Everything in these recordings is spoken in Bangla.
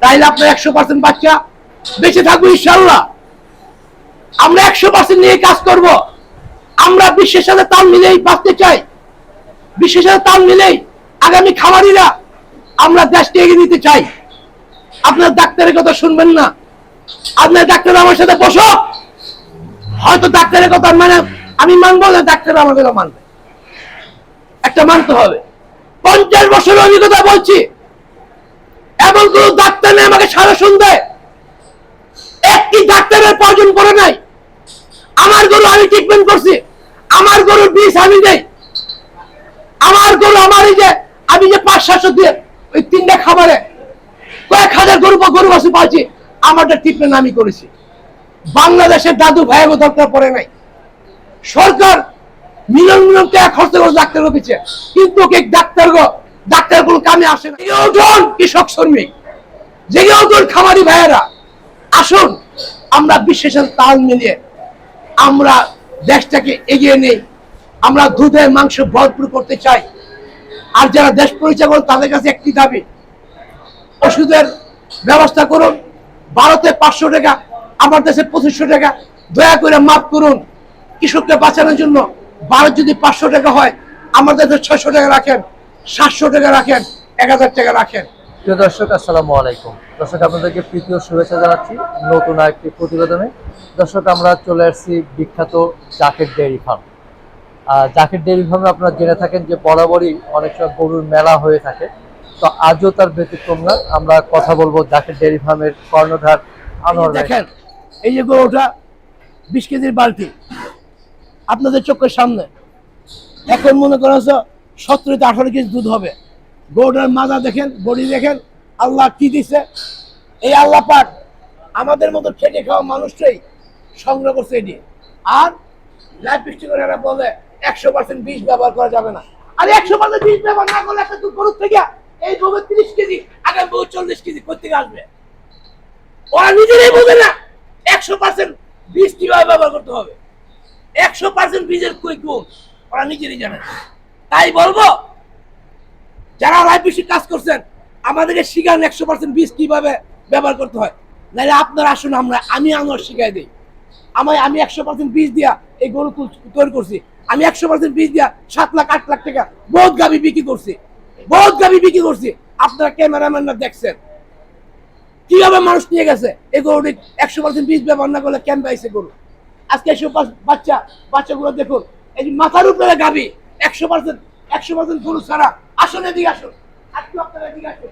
তাইলে আপনার একশো পার্সেন্ট বাচ্চা বেঁচে থাকব ইনশাল্লাহ আমরা একশো পার্সেন্ট নিয়ে কাজ করব। আমরা বিশ্বের সাথে তাল মিলেই বাঁচতে চাই। বিশ্বের সাথে তাল মিলেই আগামী খামারিরা আমরা দেশকে এগিয়ে দিতে চাই। আপনার ডাক্তারের কথা শুনবেন না। আপনার ডাক্তার আমার সাথে বসো। হয়তো ডাক্তারের কথা মানে আমি মানবো না, ডাক্তার আমার কথা মানবে। একটা মানতে হবে। পঞ্চাশ বছরের অভিজ্ঞতা বলছি। এমন কোন ডাক্তার নেই আমাকে সারা শুনবে একটি ডাক্তারের প্রয়োজন পড়ে নাই। আমার গরু আমি ট্রিটমেন্ট করছি। আমার গরুর বিষ আমি দেই আমার গরু আমার যে, আমি যে পাঁচ, সাতশো দিয়ে ওই তিনটা খাবারে কয়েক হাজার গরু বা গরু বাসু পাচ্ছি আমারটা ট্রিটমেন্ট আমি করেছি। বাংলাদেশের দাদু ভাইয়ের দরকার পড়ে নাই। সরকার মিলিয়ন মিলিয়ন টাকা খরচ করে ডাক্তার পিছিয়ে কিন্তু ডাক্তার গো ডাক্তারগুলো কামে আসে না। কৃষক শ্রমিক জেগে উঠুন খামারি ভাইয়েরা, আসুন, আমরা বিশ্বের তাল মিলিয়ে আমরা দেশটাকে এগিয়ে নেই, আমরা দুধে মাংস ভরপুর করতে চাই। আর যারা দেশ পরিচয় করে তাদের কাছে একটি দাবি, ওষুধের ব্যবস্থা করুন, ভারতে পাঁচশো টাকা, আমার দেশে পঁচিশশো টাকা, দয়া করে মাফ করুন। কৃষককে বাঁচানোর জন্য ভারত যদি পাঁচশো টাকা হয় আমার দেশে ছয়শো টাকা রাখেন। সাতশো টাকা রাখেন এক হাজার টাকা রাখেন। প্রিয় দর্শক আসসালামু আলাইকুম। দর্শক আপনাদেরকে প্রীতীয় শুভেচ্ছা জানাচ্ছি নতুন আরেকটি প্রতিবেদনে। দর্শক আমরা চলে আসছি বিখ্যাত Zaker dairy farm. Zaker dairy ফার্মে আপনারা জেনে থাকেন যে বরাবরই অনেক সময় গরুর মেলা হয়ে থাকে। তো আজও তার ব্যতিক্রম না আমরা কথা বলব জাকের ডেয়ারি ফার্মের কর্ণধার আনোয়ার। দেখেন এই যে গরুটা বিশ কেজির বালতি আপনাদের চোখের সামনে। এখন মনে করা থেকে আঠারো কেজি দুধ হবে। গরুটার মাজা দেখেন, বডি দেখেন, আল্লাহ কি দিছে? এই আল্লাহ পাক আমাদের মতো খেটে খাওয়া মানুষটাই সংগ্রহ করছে এটি। আর বলে একশো পার্সেন্ট বিষ ব্যবহার করা যাবে না। আর একশো পার্সেন্ট বিষ ব্যবহার না করলে একটা দুধ গরুর থেকে এই গরু তিরিশ কেজি, আগামী গরু চল্লিশ কেজি কোথেকে আসবে? ওরা নিজেরাই বোঝে না। একশো পার্সেন্ট বীজ কীভাবে ব্যবহার করতে হবে? একশো পার্সেন্ট বীজের কুই গুণ? ওরা নিজেরই জানে। তাই বলব, যারা রায়পিসি কাজ করছেন, আমাদেরকে শিখান একশো পার্সেন্ট বীজ কীভাবে ব্যবহার করতে হয়। নাহলে আপনারা আসুন, আমরা, আমি আনোয়ার শিখাই দিই। আমি আমি একশো পার্সেন্ট বীজ দিয়া এই গরু তৈরি করছি। আমি একশো পার্সেন্ট বীজ দিয়া সাত লাখ, আট লাখ টাকা বহুত গাবি বিক্রি করছি। বহুত গাবি বিক্রি করছি। আপনারা ক্যামেরাম্যানরা দেখছেন। কীভাবে মানুষ নিয়ে গেছে? এই গরুটি একশো পার্সেন্ট বীজ ব্যবহার না করলে কেন পাইছে গরু? আজকে একশো বাচ্চা, বাচ্চাগুলো দেখুন, এই মাথার উপরে গাবি একশো পার্সেন্ট একশো পার্সেন্ট গরু ছাড়া আসুন এদিকে আসুন। আজকে আপনারা এদিকে আসুন।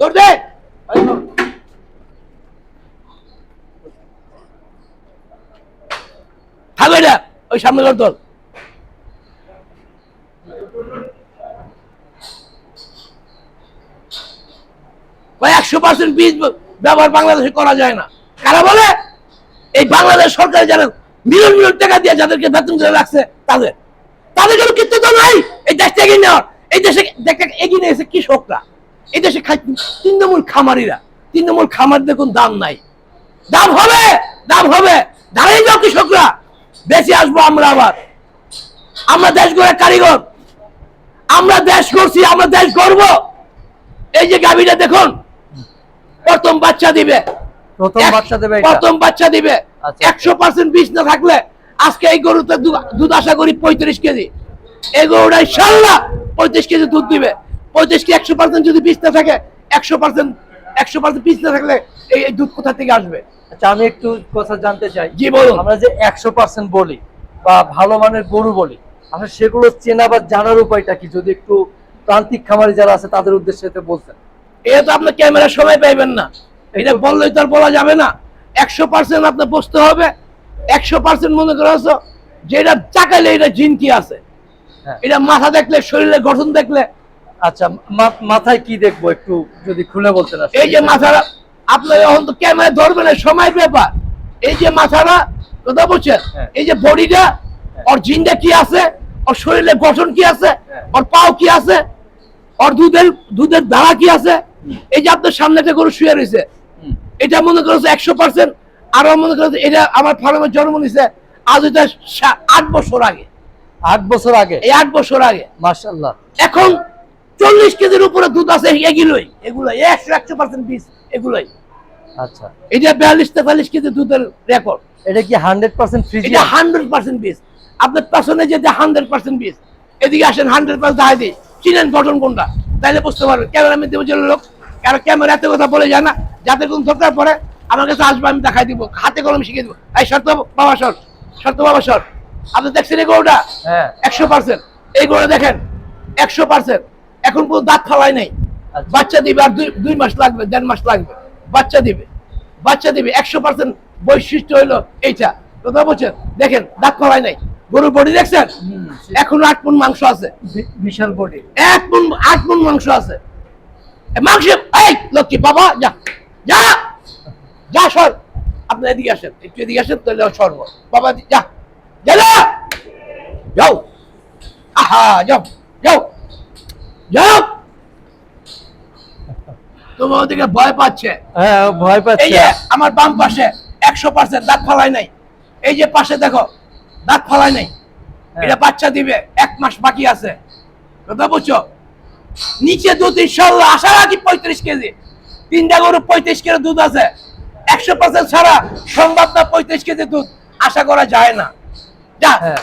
দৌড় ওই সামনে গড় তোল একশো পার্সেন্ট বীজ ব্যবহার বাংলাদেশে করা যায় না। কারা বলে? এই বাংলাদেশ সরকার যারা মিলিয়ন মিলিয়ন টাকা দিয়ে যাদেরকে বেতন দিয়ে রাখছে তাদের। তাদের কোনো কিন্তু তো নাই। এই দেশটা এগিয়ে নেওয়ার। এই দেশে দেখতে এগিয়ে নিয়েছে কৃষকরা। এই দেশে খাই তৃণমূল খামারিরা। তৃণমূল খামার দেখুন দাম নাই। দাম হবে দাম হবে। দাঁড়িয়ে যাও কৃষকরা। বেশি আসব আমরা আবার। আমরা দেশ গড়ে কারিগর। আমরা দেশ করছি আমরা দেশ গড়ব। এই যে গাভীটা দেখুন প্রথম বাচ্চা দিবে। প্রথম বাচ্চা দেবে প্রথম বাচ্চা দিবে। একশো পার্সেন্ট বীজ না থাকলে আজকে এই গরুতে দুধ আশা করি পঁয়ত্রিশ কেজি। এই গরুটা ইনশাল্লাহ পঁয়ত্রিশ কেজি দুধ দিবে। পঁয়ত্রিশ কেজি একশো পার্সেন্ট যদি বীজ না থাকে একশো পার্সেন্ট একশো পার্সেন্ট বীজ না থাকলে এই দুধ কোথা থেকে আসবে? আচ্ছা আমি একটু কথা জানতে চাই। জি বলুন। আমরা যে একশো পার্সেন্ট বলি বা ভালো মানের গরু বলি আসলে সেগুলো চেনা বা জানার উপায়টা কি? যদি একটু প্রান্তিক খামারি যারা আছে তাদের উদ্দেশ্যে বলতেন। এটা তো আপনি ক্যামেরার সময় পাইবেন না। এটা বললেই তো আর বলা যাবে না। একশো পার্সেন্ট আপনার বসতে হবে একশো পার্সেন্ট মনে করা হচ্ছে যে এটা চাকাইলে এটা জিন কি আছে হ্যাঁ। এটা মাথা দেখলে শরীরের গঠন দেখলে আচ্ছা মাথায় কি দেখব একটু যদি খুলে বলতেন আসলে। এই যে মাথাটা আপনার এখন তো ক্যামেরা ধরবে না সময় ব্যাপার এই যে মাথাটা কথা বলছেন হ্যাঁ। এই যে বডিটা ওর জিনটা কি আছে ওর শরীরের গঠন কি আছে হ্যাঁ। ওর পাও কি আছে ওর দুধের দুধের ধারা কি আছে এই যে আপনার সামনে একটা গরু শুয়ে রয়েছে। এটা মনে করছে একশো পার্সেন্ট আরও মনে করছে এটা আমার ফার্মে জন্ম নিছে আজ এটা আট বছর আগে। আট বছর আগে? এই আট বছর আগে। মার্শাল্লাহ এখন চল্লিশ কেজির উপরে দুধ আছে এগুলোই এগুলোই একশো একশো পার্সেন্ট পিস এগুলোই। আচ্ছা। এটা বিয়াল্লিশ তেতাল্লিশ কেজি দুধের রেকর্ড এটা কি হান্ড্রেড পার্সেন্ট ফ্রিজ? এটা হান্ড্রেড পার্সেন্ট পিস আপনার পেছনে যেতে হান্ড্রেড পার্সেন্ট পিস এদিকে আসেন হান্ড্রেড পার্সেন্ট দেখা দিই চিনেন গঠন কোনটা? তাইলে বুঝতে পারবেন। ক্যামেরাম্যান দেবো যে লোক আর ক্যামেরা এত কথা বলে যায় না যাতে কোন দরকার পড়ে আমার কাছে আসবে আমি দেখাই দিব। হাতে কলম শিখিয়ে দিব। এই শর্ত বাবা সর শর্ত বাবা সর আপনি দেখছেন এই গরুটা? হ্যাঁ। একশো পার্সেন্ট। এই গরু দেখেন একশো পার্সেন্ট। এখন পুরো দাঁত ফালাই নাই। আচ্ছা। বাচ্চা দিবে আর দুই মাস লাগবে দেড় মাস লাগবে। বাচ্চা দিবে। বাচ্চা দিবে একশো পার্সেন্ট বৈশিষ্ট্য হইল এইটা। কথা বলছেন? দেখেন দাঁত ফালাই নাই। গরুর বডি দেখছেন? এখনও আট পুন মাংস আছে। বিশাল বডি এক পুন আট পুন মাংস আছে। মাংস এই লক্ষ্মী বাবা যা যা যা সর। আপনি এদিকে আসেন একটু এদিকে আসেন তাহলে সরব। বাবা যা যা। যাও। আহা যাও যাও যাও। তোমার ওদিকে ভয় পাচ্ছে। হ্যাঁ ভয় এই যে আমার বাম পাশে একশো পার্সেন্ট দাঁত ফালাই নাই। এই যে পাশে দেখো দাঁত ফালাই নাই। হ্যাঁ। এটা বাচ্চা দিবে এক মাস বাকি আছে। কথা বুঝছ? নিচে দুধ ইনশাল্লাহ আশা রাখি পঁয়ত্রিশ কেজি। তিনটা গরু পঁয়ত্রিশ কেজি দুধ আছে। একশো পার্সেন্ট ছাড়া সম্ভব না পঁয়ত্রিশ কেজি দুধ। আশা করা যায় না। যা। হ্যাঁ।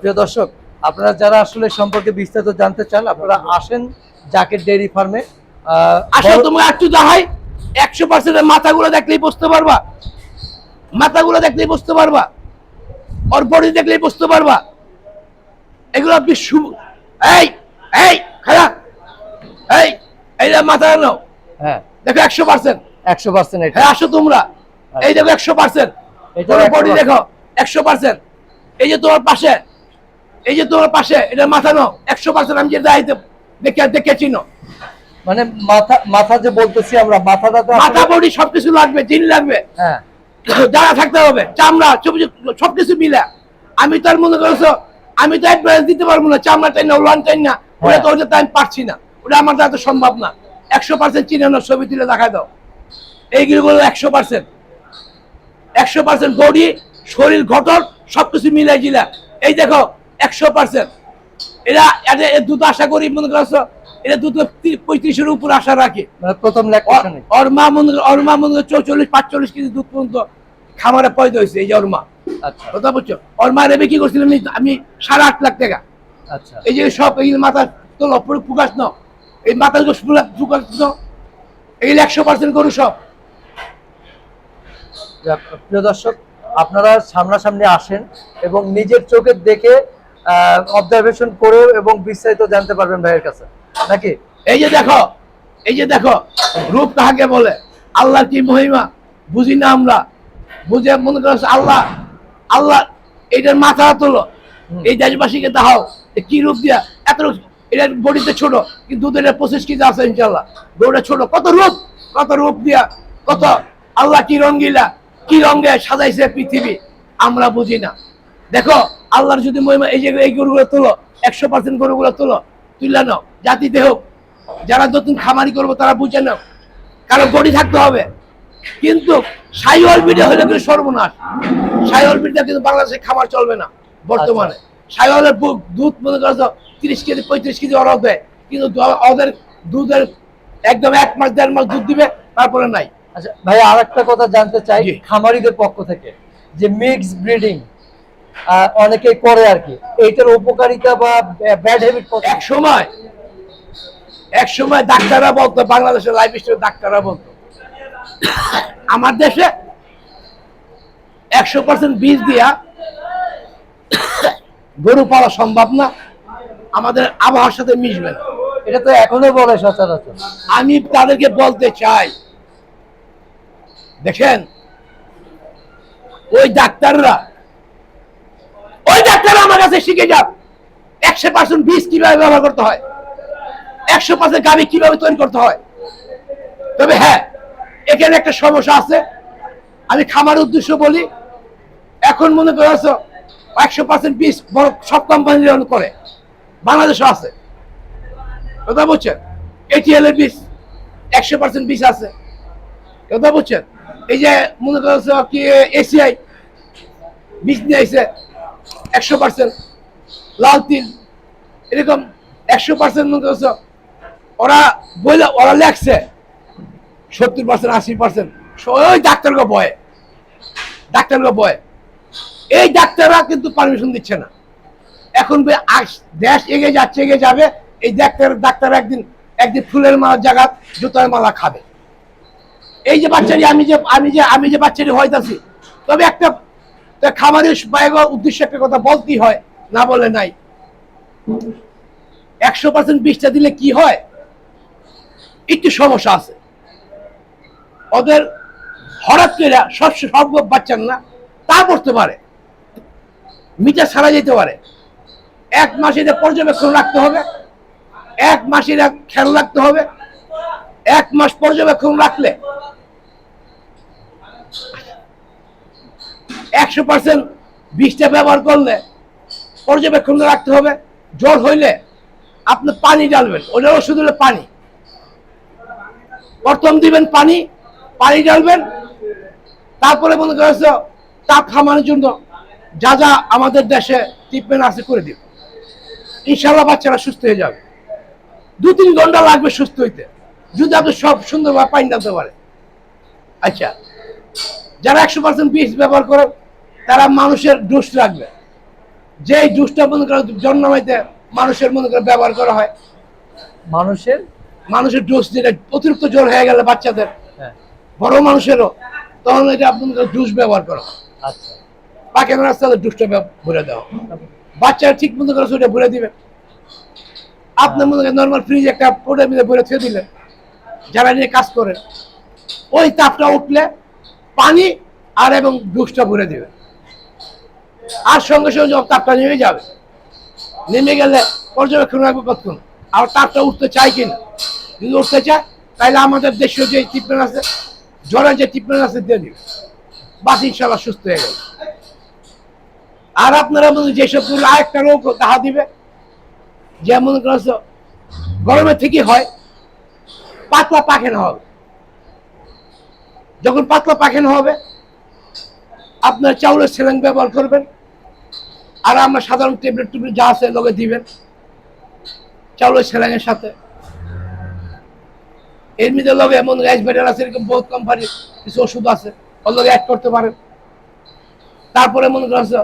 প্রিয় দর্শক আপনারা যারা আসলে সম্পর্কে বিস্তারিত জানতে চান আপনারা আসেন জাকের ডেইরি ফার্মে। আসো তুমি একটু দাহাই একশো পার্সেন্টের মাথাগুলো দেখলেই বুঝতে পারবা। মাথাগুলো দেখলেই বুঝতে পারবা। ওর বডি দেখলেই বুঝতে পারবা। এগুলো বিশ্ব এই! এই খারাপ এই এই যে মাথা নাও হ্যাঁ। দেখো একশো পার্সেন্ট একশো পার্সেন্ট এটা। হ্যাঁ আসো তোমরা। এই দেখো একশো পার্সেন্ট এটা তোমার 100% বডি দেখো একশো পার্সেন্ট এই যে তোমার পাশে এই যে তোমার পাশে এটা মাথা নাও একশো পার্সেন্ট আমি যে দায়িত্ব দেখে দেখে চিনো। মানে মাথা মাথা যে বলতেছি আমরা মাথাটা তো মাথা বডি সবকিছু লাগবে জিন লাগবে। হ্যাঁ। যারা থাকতে হবে চামড়া ছবি সবকিছু মিলে। আমি তার মনে করছ আমি তো অ্যাডভান্স দিতে পারব না চামড়া চাই না উলান চাই না ওটা তো ওটা তো আমি পারছি না। ওটা আমার দ্বারা সম্ভব না। একশো পার্সেন্ট চিনানোর ছবি তুলে দেখা দাও। এইগুলো একশো পার্সেন্ট একশো পার্সেন্ট বডি শরীর গঠন সবকিছু মিলাই জিলা। এই দেখো একশো পার্সেন্ট এরা এরা দুধ আশা করি মনে করছ এটা দুধ পঁয়ত্রিশের উপর আশা রাখে। মানে প্রথম ওর- মা মনে ওর মা মনে চৌচল্লিশ পাঁচচল্লিশ কেজি দুধ পর্যন্ত খামারে পয়দা হয়েছে এই যে ওর মা আচ্ছা। কথা বলছো ওর মা রেবে কি করছিলাম আমি- সাড়ে আট লাখ টাকা। এই যে সব এই মাথা তোলো পুরো ফুকাস ন এই মাথা ফুকাস ন এই একশো পার্সেন্ট করু সব। প্রিয় দর্শক আপনারা সামনাসামনি আসেন এবং নিজের চোখে দেখে অবজারভেশন করে এবং বিস্তারিত জানতে পারবেন ভাইয়ের কাছে। নাকি? এই যে দেখো এই যে দেখো রূপ কাহাকে বলে? আল্লাহর কি মহিমা? বুঝি না আমরা। বুঝে মনে করছে আল্লাহ আল্লাহ এইটার মাথা তোলো এই দেশবাসীকে এ কি রূপ দিয়া? এত রূপ এটার বডিতে ছোট, কিন্তু দুধের পঁচিশ কেজি আছে ইনশাল্লাহ গরুটা ছোট। কত রূপ? কত রূপ দিয়া? কত? আল্লাহ কি রঙ্গিলা? কি রঙে সাজাইছে পৃথিবী? আমরা বুঝি না। দেখো, আল্লাহর যদি মহিমা এই যে এই গরুগুলো তোলো, একশো পার্সেন্ট গরুগুলো তোলো তুলে নাও। জাতিতে হোক, যারা নতুন খামারি করব তারা বুঝে নাও। কারও গড়ি থাকতে হবে। কিন্তু সাইওয়াল বিডে হলে কিন্তু সর্বনাশ। সাইওয়াল বিডটা কিন্তু বাংলাদেশে খামার চলবে না, বর্তমানে। সাইওয়ালের দুধ মনে করছ তিরিশ কেজি পঁয়ত্রিশ কেজি ওরা দেয়। কিন্তু ওদের দুধের একদম এক মাস দেড় মাস দুধ দিবে তারপরে নাই। আচ্ছা ভাই আর একটা কথা জানতে চাই খামারিদের পক্ষ থেকে যে মিক্স ব্রিডিং অনেকেই করে আর কি। এইটার উপকারিতা বা ব্যাড হ্যাবিট কত? এক সময় এক সময় ডাক্তাররা বলতো বাংলাদেশের লাইফ স্টাইল ডাক্তাররা বলতো আমার দেশে একশো পার্সেন্ট বীজ দিয়া গরু পালা সম্ভব না আমাদের আবহাওয়ার সাথে মিশবে না। এটা তো এখনও বলে সচরাচর। আমি তাদেরকে বলতে চাই দেখেন ওই ডাক্তাররা ওই ডাক্তাররা আমার কাছে শিখে যাক একশো পার্সেন্ট বীজ কীভাবে ব্যবহার করতে হয় একশো পার্সেন্ট গাড়ি কীভাবে তৈরি করতে হয়। তবে হ্যাঁ এখানে একটা সমস্যা আছে আমি খামার উদ্দেশ্য বলি এখন মনে করছ একশো পার্সেন্ট বীজ বড় সব কোম্পানি করে। বাংলাদেশও আছে। কথা বলছেন? এটিএল এর বীজ একশো পার্সেন্ট বীজ আছে। কথা বলছেন? এই যে মনে করছ কি এসিআই বীজ নিয়ে আইছে একশো পার্সেন্ট লাল তিল, এরকম একশো পার্সেন্ট মনে করছ ওরা বইলে ওরা লেখছে, সত্তর পার্সেন্ট আশি পার্সেন্ট ওই ডাক্তারকে বয়ে ডাক্তারকে বয়ে। এই ডাক্তাররা কিন্তু পারমিশন দিচ্ছে না। এখন দেশ এগিয়ে যাচ্ছে, এগিয়ে যাবে, এই ডাক্তার ডাক্তার একদিন একদিন ফুলের মালার জায়গা জুতার মালা খাবে। এই যে বাচ্চারি আমি যে আমি যে আমি যে বাচ্চারি হইতাছি, তবে একটা খামারের বাইরে উদ্দেশ্যে একটা কথা বলতেই হয়, না বলে নাই। একশো পার্সেন্ট বিষটা দিলে কি হয়? একটু সমস্যা আছে। ওদের হঠাৎ করে সব সব বাচ্চার না, তা পড়তে পারে। মিটার সারা যেতে পারে। এক মাস পর্যবেক্ষণ রাখতে হবে, এক মাস এটা খেয়াল রাখতে হবে, এক মাস পর্যবেক্ষণ রাখলে একশো পার্সেন্ট বিষটা ব্যবহার করলে পর্যবেক্ষণ রাখতে হবে জ্বর হইলে আপনি পানি ডালবেন ওটার ওষুধ হলে পানি। প্রথম দিবেন পানি পানি ডালবেন তারপরে মনে করেছে তাপ খামানোর জন্য যা যা আমাদের দেশে ট্রিটমেন্ট আছে করে দিব ইনশাল্লাহ বাচ্চারা সুস্থ হয়ে যাবে। দু তিন ঘণ্টা লাগবে সুস্থ হইতে। যদি আপনি সব সুন্দরভাবে পানি ডালতে পারে আচ্ছা যারা একশো পার্সেন্ট বীজ ব্যবহার করে তারা মানুষের ডোজ রাখবে। যে ডোজটা মনে করে জন্মাইতে মানুষের মনে করে ব্যবহার করা হয় মানুষের? মানুষের ডোজ যেটা অতিরিক্ত জ্বর হয়ে গেলে বাচ্চাদের হ্যাঁ। বড় মানুষেরও তখন এটা আপনাদের জুস ব্যবহার করা হয়। আচ্ছা। পাকের রাস্তাতে জুসটা ভরে দেওয়া বাচ্চারা ঠিক মতো করে সেটা ভরে দিবে। আপনার মনে নর্মাল ফ্রিজ একটা পোটের মধ্যে ভরে থুয়ে দিলেন যারা নিয়ে কাজ করেন। ওই তাপটা উঠলে পানি আর এবং জুসটা ভরে দিবে। আর সঙ্গে সঙ্গে যখন তাপটা নেমে যাবে, নেমে গেলে পর্যবেক্ষণ রাখবে কতক্ষণ? আর তাপটা উঠতে চাই কিনা? যদি উঠতে চায়, তাহলে আমাদের দেশীয় যে ট্রিটমেন্ট আছে জ্বরের যে ট্রিটমেন্ট আছে, দিয়ে দিবে। বাস ইনশাল্লাহ সুস্থ হয়ে গেল আর আপনারা মনে যেসবগুলো আরেকটা রোগ দেখা দিবে? যেমন গরমের থেকে হয়, পাতলা পায়খানা হবে। যখন পাতলা পায়খানা হবে, আপনার চাউলের সেলেন ব্যবহার করবেন, আর আমরা সাধারণ ট্যাবলেট টুবলেট যা আছে লোকে দিবেন চাউলের সেলেনের সাথে। এর মধ্যে লগে এমন রাইস ব্যাটার আছে, এরকম বহুত কোম্পানির কিছু ওষুধ আছে ওগুলো অ্যাড করতে পারেন। তারপরে মনে করছে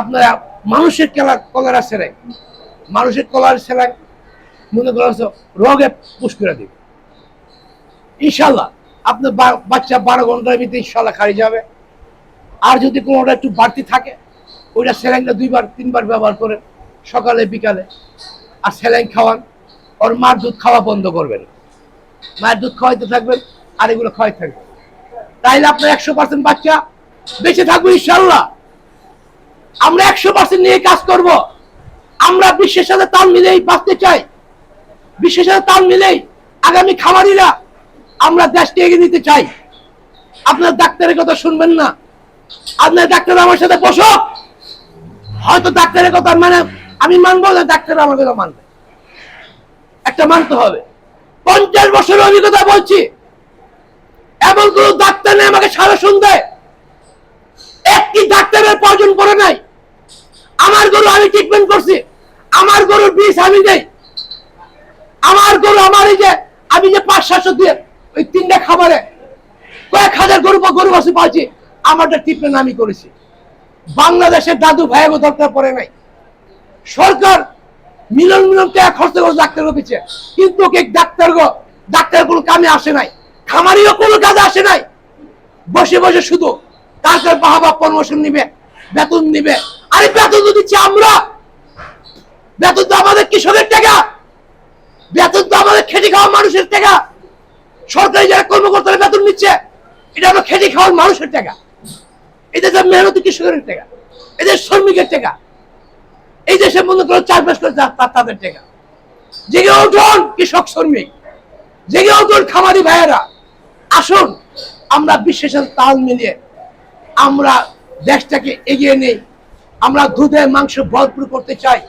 আপনারা মানুষের কেলা কলারা সেরাই মানুষের কলার সেলাই মনে করছে রোগে পুষ করে দিবে। ইনশাল্লাহ আপনার বাচ্চা বারো ঘণ্টার ভিতরে ইনশাল্লাহ খারি যাবে। আর যদি কোনোটা একটু বাড়তি থাকে, ওইটা স্যালাইনটা দুইবার, তিনবার ব্যবহার করেন সকালে, বিকালে। আর স্যালাইন খাওয়ান, ওর মার দুধ খাওয়া বন্ধ করবেন। মায়ের দুধ খাওয়াইতে থাকবেন, আর এগুলো খাওয়াই থাকবেন। তাইলে আপনার একশো পার্সেন্ট বাচ্চা বেঁচে থাকবে ইনশাল্লাহ আমরা একশো পার্সেন্ট নিয়ে কাজ করব। আমরা বিশ্বের সাথে তাল মিলেই বাঁচতে চাই। বিশ্বের সাথে তাল মিলেই আগামী খামারিরা আমরা দেশকে এগিয়ে নিতে চাই। আপনার ডাক্তারের কথা শুনবেন না। আপনার ডাক্তার আমার সাথে বসো হয়তো ডাক্তারের কথা মানে আমি মানবো না, ডাক্তার আমার কথা মানবে। একটা মানতে হবে। পঞ্চাশ বছরের অভিজ্ঞতা বলছি। এমন কোন ডাক্তার নেই আমাকে সারা শুনবে একটি ডাক্তারের প্রয়োজন পড়ে নাই। আমার গরু আমি ট্রিটমেন্ট করছি। আমার গরুর বিষ আমি দেই। আমার গরু আমার এই যে, আমি যে পাঁচ, সাতশো দিয়ে ওই তিনটা খাবারে কয়েক হাজার গরু বা গরু বসে পাচ্ছি আমারটা ট্রিটমেন্ট আমি করেছি। বাংলাদেশের দাদু ভাইয়েরও দরকার পড়ে নাই। সরকার মিলন মিলন টাকা খরচ করে ডাক্তার পিছিয়ে কিন্তু কে ডাক্তার গো, ডাক্তার কোনো কামে আসে নাই। খামারিও কোনো কাজে আসে নাই। বসে বসে শুধু কার বাহাবা প্রমোশন নিবে, বেতন নিবে আরে বেতন তো দিচ্ছি আমরা। বেতন তো আমাদের কৃষকের টাকা। বেতন তো আমাদের খেটে খাওয়া মানুষের টাকা। সরকারি যারা কর্মকর্তারা বেতন নিচ্ছে, এটা হলো খেটে খাওয়ার মানুষের টাকা। এটা যে মেহনতি কৃষকের টাকা, এদের শ্রমিকের টাকা। এই দেশে মনে করো চাষবাস করে তাদের টাকা। জেগে উঠুন কৃষক শ্রমিক। জেগে উঠুন খামারি ভাইয়েরা। আসুন, আমরা বিশ্বের সাথে তাল মিলিয়ে আমরা দেশটাকে এগিয়ে নেই। আমরা দুধে মাংস ভরপুর করতে চাই।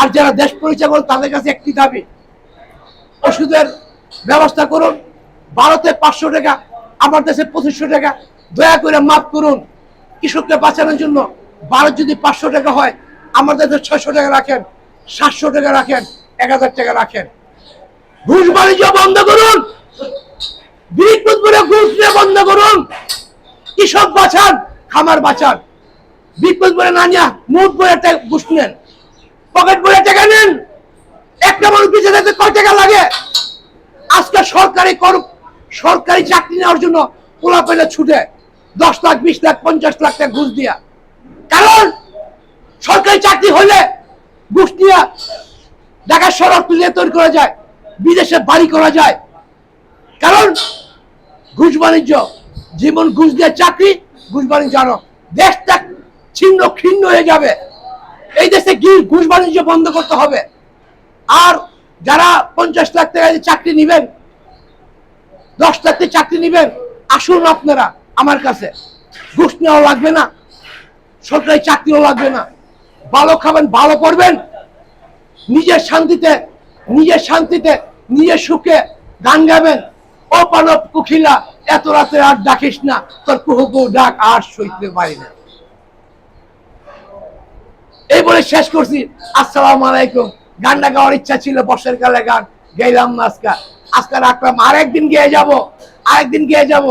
আর যারা দেশ পরিচয় করেন, তাদের কাছে একটি দাবি। ওষুধের ব্যবস্থা করুন, ভারতে পাঁচশো টাকা, আমার দেশে পঁচিশশো টাকা। দয়া করে মাফ করুন, কৃষককে বাঁচানোর জন্য ভারত যদি পাঁচশো টাকা হয়, আমার দেশে ছয়শো টাকা রাখেন, সাতশো টাকা রাখেন, এক হাজার টাকা রাখেন। ঘুষ বাণিজ্য বন্ধ করুন বিদ্যুৎপুরে ঘুষ নিয়ে বন্ধ করুন। কৃষক বাঁচান, খামার বাঁচান। বিদ্যুৎপুরে না নিয়ে মুঠ বলে ঘুষ নেন। পকেট বলে টাকা নেন। একটা মানুষ পিছিয়ে থাকতে কয় টাকা লাগে? আজকে সরকারি কর সরকারি চাকরি নেওয়ার জন্য পোলা পেলে ছুটে দশ লাখ, বিশ লাখ, পঞ্চাশ লাখ টাকা ঘুষ দিয়া। কারণ সরকারি চাকরি হলে ঘুষ দিয়া ঢাকা সড়ক তুলে তৈরি করা যায়, বিদেশে বাড়ি করা যায়। কারণ ঘুষ বাণিজ্য, জীবন ঘুষ দিয়ে চাকরি, ঘুষ বাণিজ্য আনো দেশটা ছিন্ন খিন্ন হয়ে যাবে। এই দেশে কি ঘুষ বাণিজ্য বন্ধ করতে হবে। আর যারা পঞ্চাশ লাখ টাকা চাকরি নিবেন, দশ লাখ চাকরি নিবেন, আসুন আপনারা আমার কাছে। ঘুষ নেওয়া লাগবে না, সরকারি চাকরিও লাগবে না। ভালো খাবেন, ভালো করবেন নিজের শান্তিতে নিজের শান্তিতে, নিজের সুখে গান গাবেন। ও পানব কুখিলা, এত রাতে আর ডাকিস না, তোর কুহুকু ডাক আর সইতে পারি না। এই বলে শেষ করছি। আসসালাম আলাইকুম। গানটা গাওয়ার ইচ্ছা ছিল, বর্ষের কালে গান। গেলাম না আজকাল আজকে রাখলাম আরেকদিন গিয়ে যাব। আরেকদিন গিয়ে যাব।